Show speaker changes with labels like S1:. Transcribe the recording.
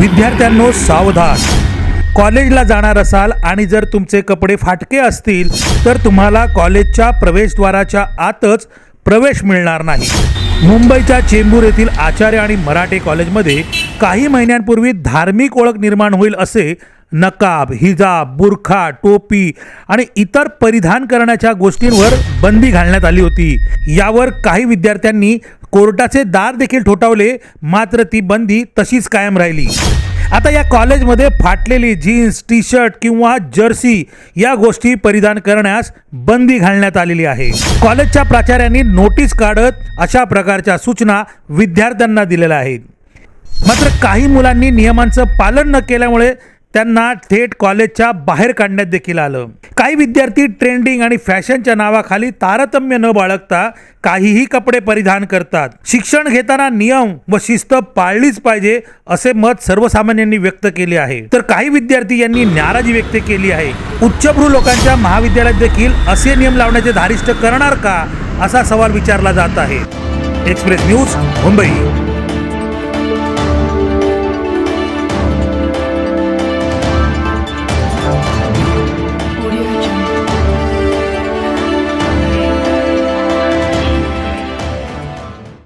S1: विद्यार्थ्यांनो सावधान. कॉलेजला जाणार असाल आणि जर तुमचे कपडे फाटके असतील तर तुम्हाला कॉलेजच्या प्रवेशद्वाराच्या आतच प्रवेश मिळणार नाही. मुंबईच्या चेंबूर येथील आचार्य आणि मराठे कॉलेजमध्ये काही महिन्यांपूर्वी धार्मिक ओळख निर्माण होईल असे नकाब हिजाब बुरखा टोपी आणि इतर परिधान करण्याच्या गोष्टींवर बंदी घालण्यात आली होती. यावर काही विद्यार्थ्यांनी कोर्टाचे दार देखील ठोठावले मात्र ती बंदी तशीच कायम राहिली. आता या कॉलेजमध्ये फाटलेली जीन्स टी शर्ट किंवा जर्सी या गोष्टी परिधान करण्यास बंदी घालण्यात आलेली आहे. कॉलेजच्या प्राचार्यांनी नोटीस काढत अशा प्रकारच्या सूचना विद्यार्थ्यांना दिलेल्या आहेत. मात्र काही मुलांनी नियमांचं पालन न केल्यामुळे त्यांना थेट कॉलेजच्या बाहेर काढण्यात देखील आलं. काही विद्यार्थी ट्रेंडिंग आणि फॅशनच्या नावाखाली तारतम्य न बाळगता काहीही कपडे परिधान करतात. शिक्षण घेताना नियम व शिस्त पाळलीच पाहिजे असे मत सर्वसामान्यांनी व्यक्त केले आहे. तर काही विद्यार्थी यांनी नाराजी व्यक्त केली आहे. उच्चभ्रू लोकांच्या महाविद्यालयात देखील असे नियम लावण्याचे धारिष्ट करणार का असा सवाल विचारला जात आहे. Express news Mumbai.